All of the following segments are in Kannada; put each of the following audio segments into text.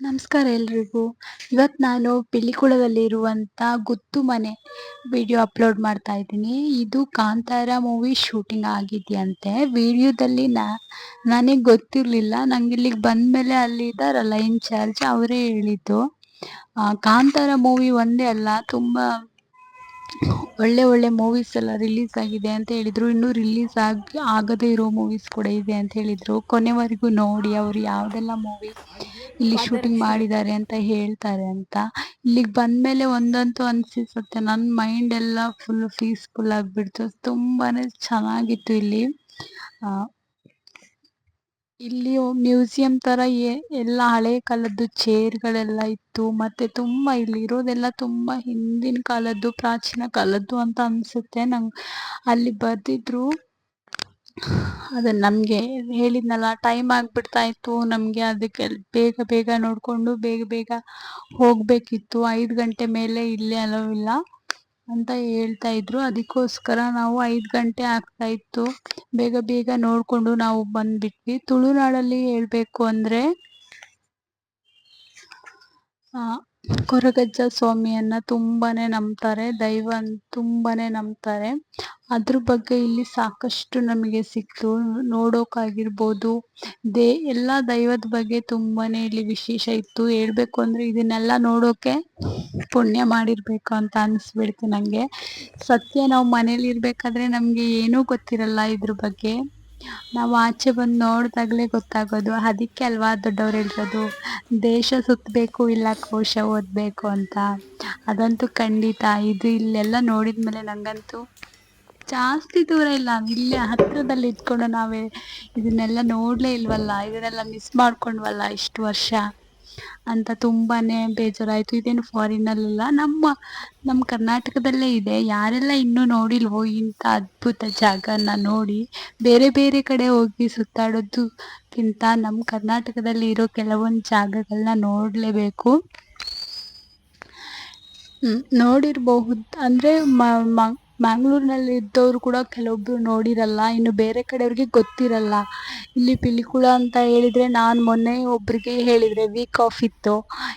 ನಮಸ್ಕಾರ ಎಲ್ರಿಗೂ. ಇವತ್ತು ನಾನು ಪಿಲಿಕುಳದಲ್ಲಿರುವಂಥ ಗುತ್ತು ಮನೆ ವಿಡಿಯೋ ಅಪ್ಲೋಡ್ ಮಾಡ್ತಾ ಇದ್ದೀನಿ. ಇದು ಕಾಂತಾರ ಮೂವಿ ಶೂಟಿಂಗ್ ಆಗಿದೆಯಂತೆ. ವಿಡಿಯೋದಲ್ಲಿ ನನಗೆ ಗೊತ್ತಿರಲಿಲ್ಲ. ನಂಗೆ ಇಲ್ಲಿಗೆ ಬಂದಮೇಲೆ ಅಲ್ಲಿ ಲೈನ್ ಇನ್ಚಾರ್ಜ್ ಅವರೇ ಹೇಳಿದ್ದು. ಕಾಂತಾರ ಮೂವಿ ಒಂದೇ ಅಲ್ಲ, ತುಂಬ ಒಳ್ಳೆ ಒಳ್ಳೆ ಮೂವೀಸ್ ಎಲ್ಲ ರಿಲೀಸ್ ಆಗಿದೆ ಅಂತ ಹೇಳಿದ್ರು. ಇನ್ನೂ ರಿಲೀಸ್ ಆಗಿ ಆಗದೇ ಇರೋ ಮೂವೀಸ್ ಕೂಡ ಇದೆ ಅಂತ ಹೇಳಿದ್ರು. ಕೊನೆವರೆಗೂ ನೋಡಿ ಅವರು ಯಾವುದೆಲ್ಲ ಮೂವಿ ಇಲ್ಲಿ ಶೂಟಿಂಗ್ ಮಾಡಿದ್ದಾರೆ ಅಂತ ಹೇಳ್ತಾರೆ ಅಂತ. ಇಲ್ಲಿಗೆ ಬಂದಮೇಲೆ ಒಂದಂತೂ ಅನಿಸುತ್ತೆ ನನ್ನ ಮೈಂಡ್ ಎಲ್ಲ ಫುಲ್ ಪೀಸ್ಫುಲ್ ಆಗಿಬಿಡ್ತು. ತುಂಬಾ ಚೆನ್ನಾಗಿತ್ತು ಇಲ್ಲಿ. ಇಲ್ಲಿ ಮ್ಯೂಸಿಯಂ ತರ ಎಲ್ಲ ಹಳೆ ಕಾಲದ್ದು ಚೇರ್ಗಳೆಲ್ಲ ಇತ್ತು, ಮತ್ತೆ ತುಂಬಾ ಇಲ್ಲಿ ಇರೋದೆಲ್ಲ ತುಂಬಾ ಹಿಂದಿನ ಕಾಲದ್ದು, ಪ್ರಾಚೀನ ಕಾಲದ್ದು ಅಂತ ಅನ್ಸುತ್ತೆ ನಂಗೆ. ಅಲ್ಲಿ ಬರ್ದಿದ್ರು, ಅದ ನಮ್ಗೆ ಹೇಳಿದ್ನಲ್ಲ ಟೈಮ್ ಆಗ್ಬಿಡ್ತಾ ಇತ್ತು ನಮ್ಗೆ ಅದಕ್ಕೆ ಬೇಗ ಬೇಗ ನೋಡ್ಕೊಂಡು, ಬೇಗ ಬೇಗ ಹೋಗ್ಬೇಕಿತ್ತು, ಐದು ಗಂಟೆ ಮೇಲೆ ಇಲ್ಲೇ ಅಲೋ ಇಲ್ಲ. ಅಂತ ಹೇಳ್ತಾ ಇದ್ರು. ಅದಕ್ಕೋಸ್ಕರ ನಾವು ಐದು ಗಂಟೆ ಆಗ್ತಾ ಇತ್ತು. ಬೇಗ ಬೇಗ ನೋಡ್ಕೊಂಡು ನಾವು ಬಂದ್ಬಿಟ್ವಿ. ತುಳುನಾಡಲ್ಲಿ ಹೇಳ್ಬೇಕು ಅಂದ್ರೆ ಆ, ಕೊರಗಜ್ಜ ಸ್ವಾಮಿಯನ್ನ ತುಂಬಾನೇ ನಂಬ್ತಾರೆ. ದೈವ ತುಂಬಾ ತುಂಬಾನೇ ನಂಬ್ತಾರೆ. ಅದ್ರ ಬಗ್ಗೆ ಇಲ್ಲಿ ಸಾಕಷ್ಟು ನಮಗೆ ಸಿಕ್ತು. ನೋಡೋಕಾಗಿರ್ಬೋದು. ದೇ, ಎಲ್ಲ ದೈವದ ಬಗ್ಗೆ ತುಂಬಾನೇ ಇಲ್ಲಿ ವಿಶೇಷ ಇತ್ತು. ಹೇಳ್ಬೇಕು ಅಂದ್ರೆ ಇದನ್ನೆಲ್ಲ ನೋಡೋಕೆ ಪುಣ್ಯ ಮಾಡಿರ್ಬೇಕು ಅಂತ ಅನಿಸ್ಬಿಡ್ತು ನಂಗೆ. ಸತ್ಯ, ನಾವು ಮನೇಲಿ ಇರ್ಬೇಕಾದ್ರೆ ನಮ್ಗೆ ಏನೂ ಗೊತ್ತಿರಲ್ಲ ಇದ್ರ ಬಗ್ಗೆ. ನಾವು ಆಚೆ ಬಂದು ನೋಡಿದಾಗಲೇ ಗೊತ್ತಾಗೋದು. ಅದಕ್ಕೆ ಅಲ್ವಾ ದೊಡ್ಡವ್ರು ಹೇಳಿರೋದು? ದೇಶ ಸುತ್ತಬೇಕು, ಇಲ್ಲ ಕೋಶ ಓದಬೇಕು ಅಂತ. ಅದಂತೂ ಖಂಡಿತ. ಇದು ಇಲ್ಲೆಲ್ಲ ನೋಡಿದ್ಮೇಲೆ ನಂಗಂತೂ ಜಾಸ್ತಿ ದೂರ ಇಲ್ಲ. ಇಲ್ಲೇ ಹತ್ರದಲ್ಲಿ ಇದ್ಕೊಂಡು ನಾವೇ ಇದನ್ನೆಲ್ಲ ನೋಡ್ಲೇ ಇಲ್ವಲ್ಲ? ಇದನ್ನೆಲ್ಲ ಮಿಸ್ ಮಾಡ್ಕೊಂಡ್ವಲ್ಲ ಇಷ್ಟು ವರ್ಷ? ಅಂತ ತುಂಬಾನೇ ಬೇಜಾರಾಯ್ತು. ಇದೇನು ಅಲ್ಲ ನಮ್ಮ ನಮ್ಮ ಕರ್ನಾಟಕದಲ್ಲೇ ಇದೆ. ಯಾರೆಲ್ಲ ಇನ್ನೂ ನೋಡಿಲ್ವೋ ಇಂಥ ಅದ್ಭುತ ಜಾಗನ ನೋಡಿ, ಬೇರೆ ಬೇರೆ ಕಡೆ ಹೋಗಿ ಸುತ್ತಾಡೋದಕ್ಕಿಂತ ನಮ್ಮ ಕರ್ನಾಟಕದಲ್ಲಿ ಇರೋ ಕೆಲವೊಂದು ಜಾಗಗಳನ್ನ ನೋಡಲೇಬೇಕು. ನೋಡಿರಬಹುದು. ಅಂದರೆ ಮ- ಮ್ಯಾಂಗ್ಳೂರ್ನಲ್ಲಿ ಇದ್ದವರು ಕೂಡ ಕೆಲವೊಬ್ರು ನೋಡಿರಲ್ಲ, ಇನ್ನು ಬೇರೆ ಕಡೆಯವ್ರಿಗೆ ಗೊತ್ತಿರಲ್ಲ. ಇಲ್ಲಿ ಪಿಲಿಕುಳ ಅಂತ ಹೇಳಿದ್ರೆ ನಾನು ಮೊನ್ನೆ ಒಬ್ರಿಗೆ ಹೇಳಿದ್ರೆ ವೀಕ್ ಆಫ್ ಇತ್ತು.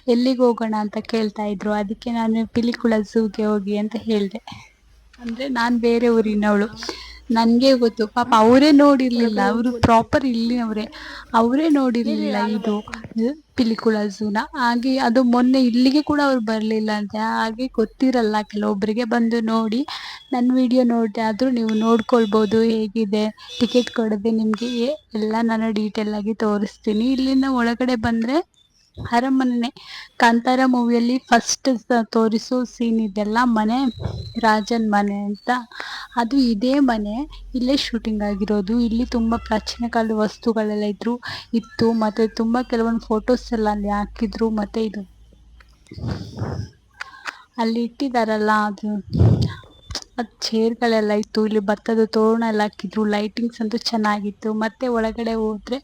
ಎಲ್ಲಿಗೆ ಹೋಗೋಣ ಅಂತ ಕೇಳ್ತಾ ಇದ್ರು. ಅದಕ್ಕೆ ನಾನು ಪಿಲಿಕುಳ ಝೂಗೆ ಹೋಗಿ ಅಂತ ಹೇಳಿದೆ. ಅಂದ್ರೆ ನಾನು ಬೇರೆ ಊರಿನವಳು. ನನಗೆ ಗೊತ್ತು. ಪಾಪ ಅವರೇ ನೋಡಿರ್ಲಿಲ್ಲ. ಅವರು ಪ್ರಾಪರ್ ಇಲ್ಲಿನವರೇ. ಅವರೇ ನೋಡಿರ್ಲಿಲ್ಲ ಇದು ಪಿಲಿಕುಳ ಝೂನ ಹಾಗೆ ಅದು ಮೊನ್ನೆ ಇಲ್ಲಿಗೆ ಕೂಡ ಅವ್ರು ಬರಲಿಲ್ಲ ಅಂತ. ಹಾಗೆ ಗೊತ್ತಿರಲ್ಲ. ಕೆಲವೊಬ್ಬರಿಗೆ ಬಂದು ನೋಡಿ ನನ್ನ ವಿಡಿಯೋ ನೋಡಿದೆ. ಆದರೂ ನೀವು ನೋಡ್ಕೊಳ್ಬೋದು. ಹೇಗಿದೆ? ಟಿಕೆಟ್ ಕೊಡದೆ ನಿಮಗೆ? ಎಲ್ಲ ನಾನು ಡೀಟೇಲ್ ಆಗಿ ತೋರಿಸ್ತೀನಿ. ಇಲ್ಲಿಂದ ಒಳಗಡೆ ಬಂದರೆ ಅರಮನೆ ಕಾಂತಾರ ಮೂವಿಯಲ್ಲಿ ಫಸ್ಟ್ ತೋರಿಸೋ ಸೀನ್ ಇದೆಲ್ಲ ಮನೆ, ರಾಜನ್ ಮನೆ ಅಂತ. ಅದು ಇದೇ ಮನೆ, ಇಲ್ಲೇ ಶೂಟಿಂಗ್ ಆಗಿರೋದು. ಇಲ್ಲಿ ತುಂಬ ಪ್ರಾಚೀನ ಕಾಲದ ವಸ್ತುಗಳೆಲ್ಲ ಇದ್ರು, ಇತ್ತು, ಮತ್ತು ತುಂಬ ಕೆಲವೊಂದು ಫೋಟೋಸ್ ಎಲ್ಲ ಅಲ್ಲಿ ಹಾಕಿದ್ರು, ಮತ್ತು ಇದು ಅಲ್ಲಿ ಇಟ್ಟಿದಾರಲ್ಲ, ಅದು ಅದು ಚೇರ್ಗಳೆಲ್ಲ ಇತ್ತು. ಇಲ್ಲಿ ಭತ್ತದ ತೋರಣ ಎಲ್ಲ ಹಾಕಿದ್ರು. ಲೈಟಿಂಗ್ಸ್ ಅಂತೂ ಚೆನ್ನಾಗಿತ್ತು. ಮತ್ತೆ ಒಳಗಡೆ ಹೋದ್ರೆ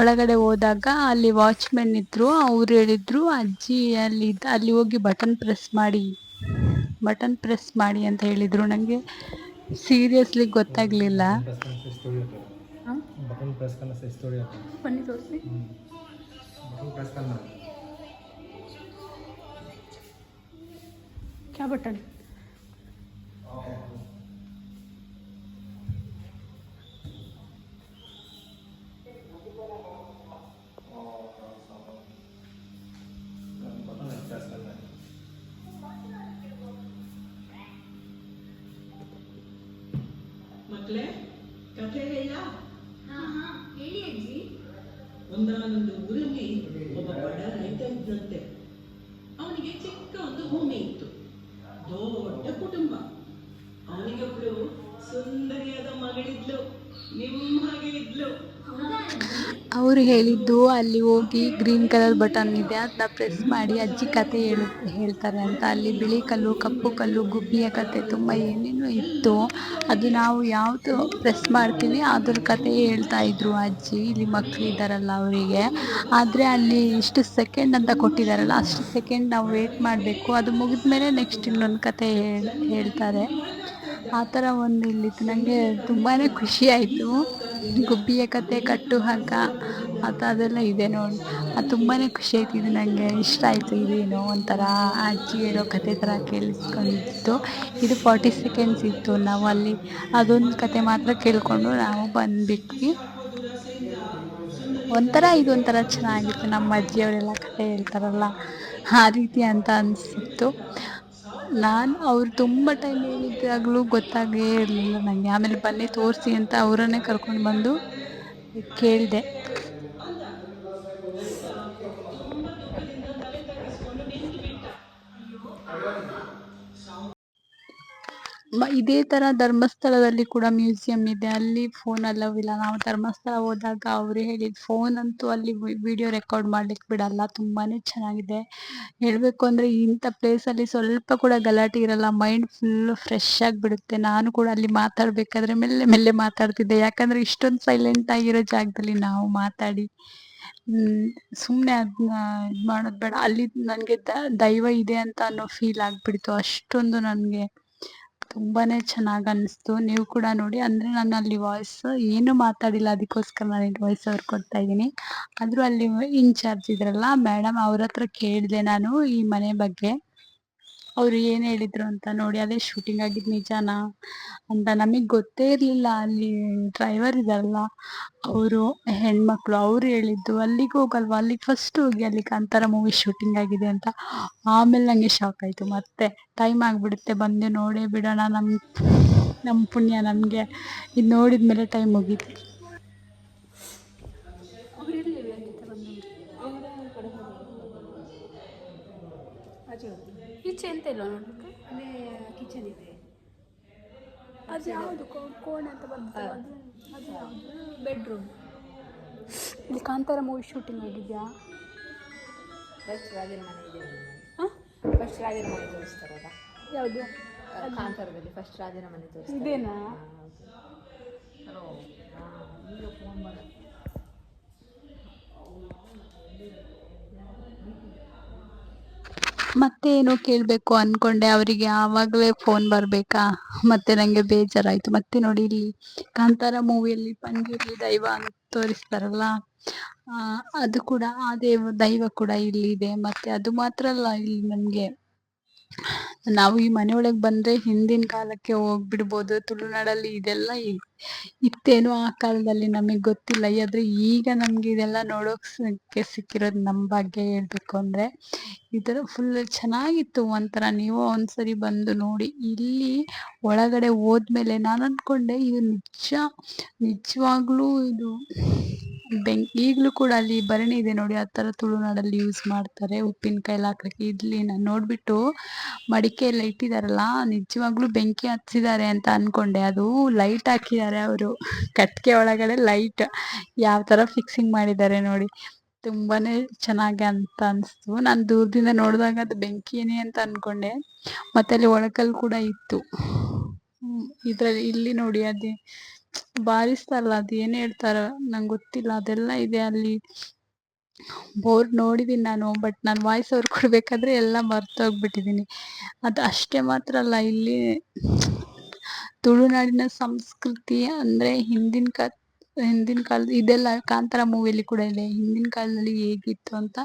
ಒಳಗಡೆ ಹೋದಾಗ ಅಲ್ಲಿ ವಾಚ್ಮೆನ್ ಇದ್ರು, ಅವ್ರು ಹೇಳಿದ್ರು, ಅಜ್ಜಿ, ಅಲ್ಲಿ ಅಲ್ಲಿ ಹೋಗಿ ಬಟನ್ ಪ್ರೆಸ್ ಮಾಡಿ ಬಟನ್ ಪ್ರೆಸ್ ಮಾಡಿ ಅಂತ ಹೇಳಿದ್ರು. ನನಗೆ ಸೀರಿಯಸ್ಲಿ ಗೊತ್ತಾಗಲಿಲ್ಲ. ಬಟನ್ ಮಕ್ಕಳೇ ಕಥೆ ಹೇಳ. ಹೇಳಿ ಅಜ್ಜಿ. ಒಂದಾನೊಂದು ಊರಲ್ಲಿ ಒಬ್ಬ ಬಡ ರೈತ ಇದ್ದಂತೆ. ಅವನಿಗೆ ಚಿಕ್ಕ ಒಂದು ಭೂಮಿ ಇತ್ತು ದೊಡ್ಡ ಕುಟುಂಬ ಅವನಿಗೆ ಒಬ್ಳು ಸುಂದರಿಯಾದ ಮಗಳಿದ್ಲು ನಿಮ್ಮ ಹಾಗೆ ಇದ್ಲು ಹೌದಾ ಅಜ್ಜಿ ಅವರು ಹೇಳಿದ್ದು ಅಲ್ಲಿ ಹೋಗಿ ಗ್ರೀನ್ ಕಲರ್ ಬಟನ್ ಇದೆ ಅದನ್ನ ಪ್ರೆಸ್ ಮಾಡಿ ಅಜ್ಜಿ ಕತೆ ಹೇಳು, ಹೇಳ್ತಾರೆ ಅಂತ. ಅಲ್ಲಿ ಬಿಳಿ ಕಲ್ಲು, ಕಪ್ಪು ಕಲ್ಲು, ಗುಬ್ಬಿಯ ಕತೆ ತುಂಬ ಏನೇನೋ ಇತ್ತು. ಅದು ನಾವು ಯಾವುದು ಪ್ರೆಸ್ ಮಾಡ್ತೀವಿ ಅದ್ರ ಕತೆ ಹೇಳ್ತಾ ಇದ್ರು ಅಜ್ಜಿ. ಇಲ್ಲಿ ಮಕ್ಕಳು ಇದ್ದಾರಲ್ಲ ಅವರಿಗೆ. ಆದರೆ ಅಲ್ಲಿ ಇಷ್ಟು ಸೆಕೆಂಡ್ ಅಂತ ಕೊಟ್ಟಿದ್ದಾರಲ್ಲ ಅಷ್ಟು ಸೆಕೆಂಡ್ ನಾವು ವೇಟ್ ಮಾಡಬೇಕು. ಅದು ಮುಗಿದ ಮೇಲೆ ನೆಕ್ಸ್ಟ್ ಇನ್ನೊಂದು ಕತೆ ಹೇಳ್, ಹೇಳ್ತಾರೆ. ಆ ಥರ ಒಂದು ಇಲ್ಲಿತ್ತು ನನಗೆ ತುಂಬಾ ಖುಷಿಯಾಯಿತು ಗುಬ್ಬಿಯ ಕತೆ, ಕಟ್ಟು ಹಗ್ಗ ಅದು ಅದೆಲ್ಲ ಇದೆ ನೋಡಿ. ಅದು ತುಂಬಾ ಖುಷಿ ಆಯ್ತು. ಇದು ನನಗೆ ಇಷ್ಟ ಆಯಿತು. ಇದೇನೋ ಒಂಥರ ಅಜ್ಜಿ ಹೇಳೋ ಕತೆ ಥರ ಕೇಳಿಸ್ಕೊಂಡಿತ್ತು. ಇದು ಫಾರ್ಟಿ ಸೆಕೆಂಡ್ಸ್ ಇತ್ತು. ನಾವು ಅಲ್ಲಿ ಅದೊಂದು ಕತೆ ಮಾತ್ರ ಕೇಳಿಕೊಂಡು ನಾವು ಬಂದ್ಬಿಟ್ವಿ. ಒಂಥರ ಇದೊಂಥರ ಚೆನ್ನಾಗಿತ್ತು. ನಮ್ಮ ಅಜ್ಜಿಯವರೆಲ್ಲ ಕತೆ ಹೇಳ್ತಾರಲ್ಲ, ಆ ರೀತಿ ಅಂತ ಅನಿಸಿತ್ತು. ನಾನು ಅವ್ರು ತುಂಬ ಟೈಮ್ ಹೇಳಿದ್ದಾಗಲೂ ಗೊತ್ತಾಗೇ ಇರಲಿಲ್ಲ ನನಗೆ ಆಮೇಲೆ ಬನ್ನಿ ತೋರಿಸಿ ಅಂತ ಅವರನ್ನೇ ಕರ್ಕೊಂಡು ಬಂದು ಕೇಳಿದೆ. ಇದೇ ತರ ಧರ್ಮಸ್ಥಳದಲ್ಲಿ ಕೂಡ ಮ್ಯೂಸಿಯಂ ಇದೆ. ಅಲ್ಲಿ ಫೋನ್ ಅಲ್ಲವಿಲ್ಲ ನಾವು ಧರ್ಮಸ್ಥಳ ಹೋದಾಗ ಅವ್ರು ಹೇಳಿದ್ದು ಫೋನ್ ಅಂತೂ ಅಲ್ಲಿ ವಿಡಿಯೋ ರೆಕಾರ್ಡ್ ಮಾಡ್ಲಿಕ್ಕೆ ಬಿಡಲ್ಲ. ತುಂಬಾನೇ ಚೆನ್ನಾಗಿದೆ. ಹೇಳಬೇಕು ಅಂದರೆ ಇಂಥ ಪ್ಲೇಸಲ್ಲಿ ಸ್ವಲ್ಪ ಕೂಡ ಗಲಾಟೆ ಇರಲ್ಲ. ಮೈಂಡ್ ಫುಲ್ ಫ್ರೆಶ್ ಆಗಿ ಬಿಡುತ್ತೆ. ನಾನು ಕೂಡ ಅಲ್ಲಿ ಮಾತಾಡಬೇಕಾದ್ರೆ ಮೆಲ್ಲೆ ಮೆಲ್ಲೆ ಮಾತಾಡ್ತಿದ್ದೆ. ಯಾಕಂದ್ರೆ ಇಷ್ಟೊಂದು ಸೈಲೆಂಟ್ ಆಗಿರೋ ಜಾಗದಲ್ಲಿ ನಾವು ಮಾತಾಡಿ ಸುಮ್ಮನೆ ಅದನ್ನ ಇದು ಮಾಡೋದು ಬೇಡ. ಅಲ್ಲಿ ನನಗೆ ದೈವ ಇದೆ ಅಂತ ಅನ್ನೋ ಫೀಲ್ ಆಗ್ಬಿಡ್ತು. ಅಷ್ಟೊಂದು ನನಗೆ ತುಂಬಾ ಚೆನ್ನಾಗಿ ಅನಿಸ್ತು ನೀವು ಕೂಡ ನೋಡಿ, ಅಂದರೆ ನಾನು ಅಲ್ಲಿ ವಾಯ್ಸ್ ಏನು ಮಾತಾಡಿಲ್ಲ, ಅದಕ್ಕೋಸ್ಕರ ನಾನು ವಾಯ್ಸ್ ಅವ್ರು ಕೊಡ್ತಾ ಇದ್ದೀನಿ. ಆದರೂ ಅಲ್ಲಿ ಇನ್ಚಾರ್ಜ್ ಇದ್ರಲ್ಲ ಮೇಡಮ್ ಅವ್ರ ಹತ್ರ ಕೇಳಿದೆ ನಾನು ಈ ಮನೆ ಬಗ್ಗೆ. ಅವರು ಏನು ಹೇಳಿದ್ರು ಅಂತ ನೋಡಿ, ಅದೇ ಶೂಟಿಂಗ್ ಆಗಿದ್ ನಿಜಾನಾ? ಅಂತ ನಮಗೆ ಗೊತ್ತೇ ಇರಲಿಲ್ಲ. ಅಲ್ಲಿ ಡ್ರೈವರ್ ಇದಾರಲ್ಲ, ಅವರು, ಹೆಣ್ಮಕ್ಳು, ಅವ್ರು ಹೇಳಿದ್ದು ಅಲ್ಲಿಗೆ ಹೋಗಲ್ವಾ? ಅಲ್ಲಿಗೆ ಫಸ್ಟ್ ಹೋಗಿ ಅಲ್ಲಿ ಕಾಂತಾರ ಮೂವಿ ಶೂಟಿಂಗ್ ಆಗಿದೆ ಅಂತ. ಆಮೇಲೆ ನನಗೆ ಶಾಕ್ ಆಯ್ತು. ಮತ್ತೆ ಟೈಮ್ ಆಗಿಬಿಡುತ್ತೆ. ಬಂದು ನೋಡೇ ಬಿಡೋಣ ನಮ್ಮ ನಮ್ಮ ಪುಣ್ಯ ನಮಗೆ. ಇದು ನೋಡಿದ್ಮೇಲೆ ಟೈಮ್ ಮುಗೀತು. ಈಚೆ ಎಂತ ಇಲ್ಲ ನೋಡ್ಲಿಕ್ಕೆ ಅಲ್ಲೇ ಕಿಚನ್ ಇದೆ. ಅದು ಯಾವುದು ಕೋಣೆ ಅಂತ ಬರ್ತದೆ ಅದು ಯಾವುದು ಬೆಡ್ರೂಮ್ ಇಲ್ಲಿ ಕಾಂತಾರ ಮೂವಿ ಶೂಟಿಂಗ್ ಆಗಿದೆಯಾ? ಫಸ್ಟ್ ರಾಜನ ಮನೆ ಇದೆ. ಹಾಂ ಫಸ್ಟ್ ರಾಜನ ಮನೆ ತೋರಿಸ್ತಾರಲ್ಲ ಯಾವುದು? ಕಾಂತಾರದಲ್ಲಿ ಫಸ್ಟ್ ರಾಜನ ಮನೆ ತೋರಿಸ್ತಾರೆ. ಇದೇನಾ? ಹಲೋ ಈಗ ಫೋನ್ ಮಾಡಿ ಮತ್ತೆ ಏನೋ ಕೇಳಬೇಕು ಅಂದ್ಕೊಂಡೆ ಅವರಿಗೆ ಆವಾಗಲೇ ಫೋನ್ ಬರಬೇಕಾ? ಮತ್ತೆ ನನಗೆ ಬೇಜಾರಾಯಿತು. ಮತ್ತೆ ನೋಡಿ ಇಲ್ಲಿ ಕಾಂತಾರ ಮೂವಿಯಲ್ಲಿ ಪಂಜುರ್ಲಿ ದೈವ ಅಂತ ತೋರಿಸ್ತಾರಲ್ಲ ಅದು ಕೂಡ, ಆ ದೇವ ದೈವ ಕೂಡ ಇಲ್ಲಿ ಇದೆ ಮತ್ತೆ ಅದು ಮಾತ್ರ ಅಲ್ಲ ಇಲ್ಲಿ ನಮಗೆ. ನಾವು ಈ ಮನೆಯೊಳಗೆ ಬಂದ್ರೆ ಹಿಂದಿನ ಕಾಲಕ್ಕೆ ಹೋಗ್ಬಿಡ್ಬೋದು. ತುಳುನಾಡಲ್ಲಿ ಇದೆಲ್ಲ ಇತ್ತೇನೋ ಆ ಕಾಲದಲ್ಲಿ ನಮಗೆ ಗೊತ್ತಿಲ್ಲ. ಆದ್ರೆ ಈಗ ನಮ್ಗೆ ಇದೆಲ್ಲ ನೋಡೋಕೆ ಸಿಕ್ಕಿರೋದು ನಮ್ಮ ಬಗ್ಗೆ ಹೇಳ್ಬೇಕು ಅಂದ್ರೆ, ಈ ಫುಲ್ ಚೆನ್ನಾಗಿತ್ತು ಒಂಥರ. ನೀವು ಒಂದ್ಸರಿ ಬಂದು ನೋಡಿ, ಇಲ್ಲಿ ಒಳಗಡೆ ಹೋದ್ಮೇಲೆ ನಾನು ಅನ್ಕೊಂಡೆ ಇದು ನಿಜ, ನಿಜವಾಗ್ಲೂ ಇದು ಬೆಂಕಿ ಈಗಲೂ ಕೂಡ ಅಲ್ಲಿ ಭರಣಿ ಇದೆ ನೋಡಿ, ಆ ಥರ ತುಳುನಾಡಲ್ಲಿ ಯೂಸ್ ಮಾಡ್ತಾರೆ. ಉಪ್ಪಿನಕಾಯಿ ಎಲ್ಲ ಇಲ್ಲಿ ನಾನು ನೋಡಿಬಿಟ್ಟು ಮಡಿಕೆ ಎಲ್ಲ ಇಟ್ಟಿದಾರಲ್ಲ, ನಿಜವಾಗ್ಲೂ ಬೆಂಕಿ ಹಚ್ಚಿದ್ದಾರೆ ಅಂತ ಅನ್ಕೊಂಡೆ. ಅದು ಲೈಟ್ ಹಾಕಿದ್ದಾರೆ ಅವರು. ಕಟ್ಟಿಗೆ ಒಳಗಡೆ ಲೈಟ್ ಯಾವ ಥರ ಫಿಕ್ಸಿಂಗ್ ಮಾಡಿದ್ದಾರೆ ನೋಡಿ. ತುಂಬಾನೇ ಚೆನ್ನಾಗಿ ಅಂತ ಅನಿಸ್ತು. ನಾನು ದೂರದಿಂದ ನೋಡಿದಾಗ ಅದು ಬೆಂಕಿನೇ ಅಂತ ಅನ್ಕೊಂಡೆ. ಮತ್ತೆ ಅಲ್ಲಿ ಒಳಕಲ್ಲು ಕೂಡ ಇತ್ತು. ಇದರಲ್ಲಿ ಇಲ್ಲಿ ನೋಡಿ, ಅದೇ ಬಾರಿಸ್ತಾರಲ್ಲ, ಅದು ಏನ್ ಹೇಳ್ತಾರ ನಂಗೆ ಗೊತ್ತಿಲ್ಲ. ಅದೆಲ್ಲ ಇದೆ ಅಲ್ಲಿ. ಬೋರ್ಡ್ ನೋಡಿದೀನಿ ನಾನು ಬಟ್ ನಾನು ವಾಯ್ಸ್ ಅವ್ರು ಕೊಡ್ಬೇಕಾದ್ರೆ ಎಲ್ಲ ಮರ್ತೋಗ್ಬಿಟ್ಟಿದ್ದೀನಿ ಅದು ಅಷ್ಟೇ ಮಾತ್ರ ಅಲ್ಲ, ಇಲ್ಲಿ ತುಳುನಾಡಿನ ಸಂಸ್ಕೃತಿ ಅಂದರೆ ಹಿಂದಿನ ಕಾ, ಹಿಂದಿನ ಕಾಲದ, ಇದೆಲ್ಲ ಕಾಂತಾರ ಮೂವಿಯಲ್ಲಿ ಕೂಡ ಇದೆ. ಹಿಂದಿನ ಕಾಲದಲ್ಲಿ ಹೇಗಿತ್ತು ಅಂತ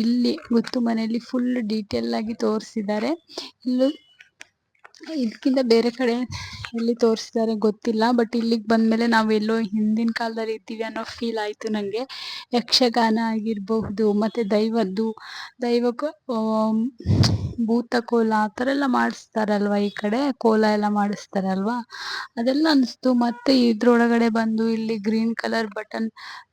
ಇಲ್ಲಿ ಗೊತ್ತು ಮನೆಯಲ್ಲಿ ಫುಲ್ ಡೀಟೇಲ್ ಆಗಿ ತೋರಿಸಿದ್ದಾರೆ. ಇಲ್ಲೂ ಇದಕ್ಕಿಂತ ಬೇರೆ ಕಡೆ ಎಲ್ಲಿ ತೋರಿಸಿದ್ದಾರೆ ಗೊತ್ತಿಲ್ಲ ಬಟ್ ಇಲ್ಲಿಗೆ ಬಂದಮೇಲೆ ನಾವೆಲ್ಲೋ ಹಿಂದಿನ ಕಾಲದಲ್ಲಿ ಇದ್ದೀವಿ ಅನ್ನೋ ಫೀಲ್ ಆಯಿತು ನನಗೆ ಯಕ್ಷಗಾನ ಆಗಿರಬಹುದು, ಮತ್ತು ದೈವದ್ದು, ದೈವಕ್ಕೆ ಭೂತ ಕೋಲ ಆ ಥರ ಎಲ್ಲ ಮಾಡಿಸ್ತಾರಲ್ವ ಈ ಕಡೆ? ಕೋಲ ಎಲ್ಲ ಮಾಡಿಸ್ತಾರಲ್ವ? ಅದೆಲ್ಲ ಅನಿಸ್ತು. ಮತ್ತು ಇದ್ರೊಳಗಡೆ ಬಂದು ಇಲ್ಲಿ ಗ್ರೀನ್ ಕಲರ್ ಬಟನ್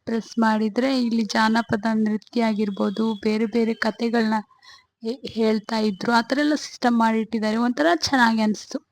ಪ್ರೆಸ್ ಮಾಡಿದರೆ ಇಲ್ಲಿ ಜಾನಪದ ನೃತ್ಯ ಆಗಿರ್ಬೋದು, ಬೇರೆ ಬೇರೆ ಕತೆಗಳನ್ನ ಹೇಳ್ತಾ ಇದ್ರು. ಆ ಎಲ್ಲ ಸಿಸ್ಟಮ್ ಮಾಡಿಟ್ಟಿದ್ದಾರೆ. ಒಂಥರ ಚೆನ್ನಾಗಿ ಅನಿಸ್ತು.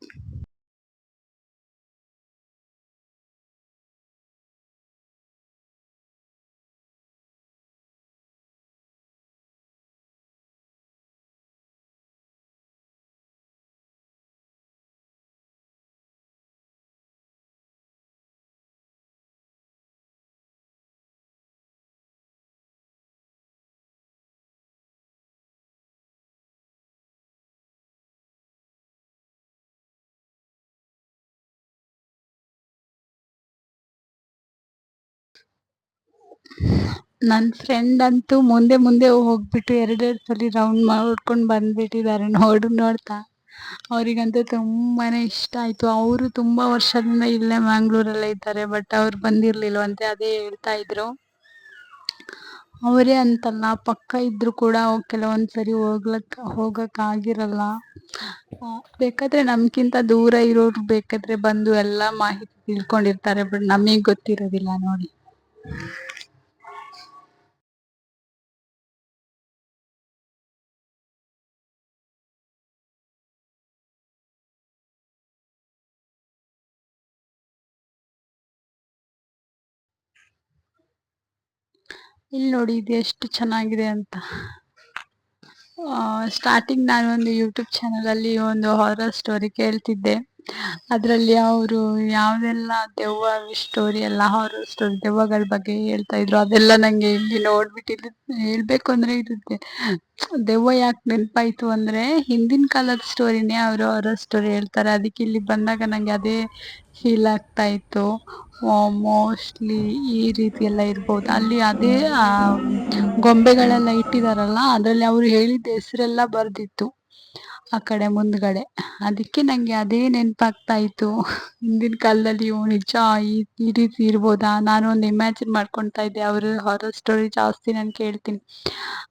ನನ್ನ ಫ್ರೆಂಡ್ ಅಂತೂ ಮುಂದೆ ಮುಂದೆ ಹೋಗ್ಬಿಟ್ಟು ಎರಡೆರಡು ಸಲ ರೌಂಡ್ ಮಾಡ್ಕೊಂಡು ಬಂದ್ಬಿಟ್ಟಿದ್ದಾರೆ ನೋಡು ನೋಡ್ತಾ. ಅವರಿಗಂತೂ ತುಂಬಾನೇ ಇಷ್ಟ ಆಯ್ತು. ಅವರು ತುಂಬಾ ವರ್ಷದಿಂದ ಇಲ್ಲೇ ಮ್ಯಾಂಗ್ಳೂರಲ್ಲೇ ಇದ್ದಾರೆ ಬಟ್ ಅವ್ರು ಅಂತ ಅದೇ ಹೇಳ್ತಾ ಇದ್ರು. ಅವರೇ ಅಂತಲ್ಲ, ಪಕ್ಕ ಇದ್ರು ಕೂಡ ಕೆಲವೊಂದ್ಸರಿ ಹೋಗ್ಲಕ್, ಹೋಗಕ್ ಆಗಿರಲ್ಲ. ಬೇಕಾದ್ರೆ ನಮ್ಕಿಂತ ದೂರ ಇರೋರು ಬೇಕಾದ್ರೆ ಬಂದು ಎಲ್ಲಾ ಮಾಹಿತಿ ತಿಳ್ಕೊಂಡಿರ್ತಾರೆ ಬಟ್ ನಮಗ್ ಗೊತ್ತಿರೋದಿಲ್ಲ, ನೋಡಿ. ಇಲ್ಲಿ ನೋಡಿ ಇದು ಎಷ್ಟು ಚೆನ್ನಾಗಿದೆ ಅಂತ. ಸ್ಟಾರ್ಟಿಂಗ್ ನಾನು ಒಂದು ಯೂಟ್ಯೂಬ್ ಚಾನಲ್ ಅಲ್ಲಿ ಒಂದು ಹಾರರ್ ಸ್ಟೋರಿ ಕೇಳ್ತಿದ್ದೆ. ಅದರಲ್ಲಿ ಅವರು ಯಾವ್ದೆಲ್ಲ ದೆವ್ವ ಸ್ಟೋರಿ ಎಲ್ಲ ಅವರು ಸ್ಟೋರಿ ದೆವ್ವಗಳ ಬಗ್ಗೆ ಹೇಳ್ತಾ ಇದ್ರು, ಅದೆಲ್ಲ ನಂಗೆ ಇಲ್ಲಿ ನೋಡ್ಬಿಟ್ಟು ಹೇಳ್ಬೇಕು ಅಂದ್ರೆ ಇರುತ್ತೆ. ದೆವ್ವ ಯಾಕೆ ನೆನಪಾಯ್ತು ಅಂದ್ರೆ ಹಿಂದಿನ ಕಾಲದ ಸ್ಟೋರಿನೇ ಅವರು ಅವರ ಸ್ಟೋರಿ ಹೇಳ್ತಾರೆ. ಅದಕ್ಕೆ ಇಲ್ಲಿ ಬಂದಾಗ ನಂಗೆ ಅದೇ ಫೀಲ್ ಆಗ್ತಾ ಇತ್ತು. ಮೋಸ್ಟ್ಲಿ ಈ ರೀತಿ ಎಲ್ಲ ಇರ್ಬೋದು. ಅಲ್ಲಿ ಅದೇ ಗೊಂಬೆಗಳೆಲ್ಲ ಇಟ್ಟಿದಾರಲ್ಲ, ಅದರಲ್ಲಿ ಅವ್ರು ಹೇಳಿದ ಹೆಸರೆಲ್ಲ ಬರ್ದಿತ್ತು. ಆ ಕಡೆ ಮುಂದ್ಗಡೆ. ಅದಕ್ಕೆ ನಂಗೆ ಅದೇ ನೆನಪಾಗ್ತಾ ಇತ್ತು ಹಿಂದಿನ ಕಾಲದಲ್ಲಿ ನಿಜ, ಈ ಈ ರೀತಿ ಇರ್ಬೋದಾ? ನಾನು ಒಂದು ಇಮ್ಯಾಜಿನ್ ಮಾಡ್ಕೊತಾ ಇದ್ದೆ ಅವರು ಹಾರರ್ ಸ್ಟೋರಿ ಜಾಸ್ತಿ ನಾನು ಕೇಳ್ತೀನಿ.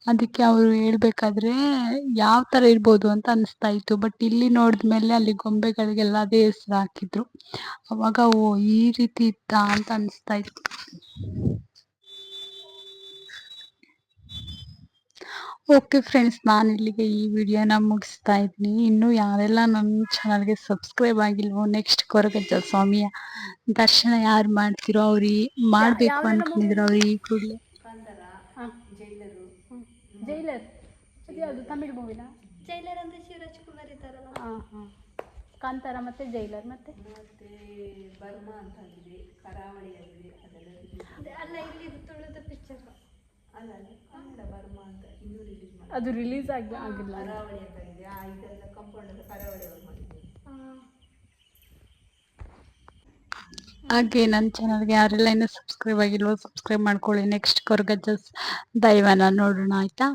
ಅದಕ್ಕೆ ಅವರು ಹೇಳ್ಬೇಕಾದ್ರೆ, ಯಾವ ತರ ಇರ್ಬೋದು? ಅಂತ ಅನಿಸ್ತಾ ಇತ್ತು ಬಟ್ ಇಲ್ಲಿ ನೋಡಿದ್ಮೇಲೆ ಅಲ್ಲಿ ಗೊಂಬೆಗಳಿಗೆಲ್ಲ ಅದೇ ಹೆಸರು ಹಾಕಿದ್ರು. ಅವಾಗ, ಓ, ಈ ರೀತಿ ಇತ್ತಾ? ಅಂತ ಅನಿಸ್ತಾ ಇತ್ತು ಓಕೆ ಫ್ರೆಂಡ್ಸ್ ನಾನು ಇಲ್ಲಿಗೆ ಈ ವಿಡಿಯೋನ ಮುಗಿಸ್ತಾ ಇದ್ದೀನಿ. ಇನ್ನು ಯಾರೆಲ್ಲ ನನ್ನ ಚಾನಲ್ಗೆ ಸಬ್ಸ್ಕ್ರೈಬ್ ಆಗಿಲ್ವೋ ನೆಕ್ಸ್ಟ್ ಕೊರಗಜ್ಜ ಸ್ವಾಮಿಯ ದರ್ಶನ ಯಾರು ಮಾಡ್ತಿರೋ ಅವ್ರಿ ಮಾಡಬೇಕು ಅನ್ಕೊಂಡಿದ್ರು ಅವ್ರಿಗೆ ಈ ಕೂಡಲೇ. ಜೈಲರ್. ಅದು ತಮಿಳ್ ಮೂವಿನ ಜೈಲರ್ ಅಂದ್ರೆ ಶಿವರಾಜ್ ಕುಮಾರ್ ಇದ್ದಾರಲ್ಲ. ಹಾಂ ಹಾಂ. ಕಾಂತಾರ ಮತ್ತೆ ಜೈಲರ್ ಮತ್ತೆ? ಕರಾವಳಿ ಅಲ್ಲ ಇಲ್ಲಿ ತುಳಿದ ಪಿಕ್ಚರ್ ಅದು ರಿಲೀಸ್ ಆಗಿ ಆಗಿಲ್ಲ. ಹಾಗೆ ನನ್ನ ಚಾನಲ್ಗೆ ಯಾರೆಲ್ಲ ಇನ್ನೂ ಸಬ್ಸ್ಕ್ರೈಬ್ ಆಗಿಲ್ವೋ ಸಬ್ಸ್ಕ್ರೈಬ್ ಮಾಡ್ಕೊಳ್ಳಿ. ನೆಕ್ಸ್ಟ್ ಕೊರಗಜ್ಜ ದೈವನ ನೋಡೋಣ ಆಯ್ತಾ?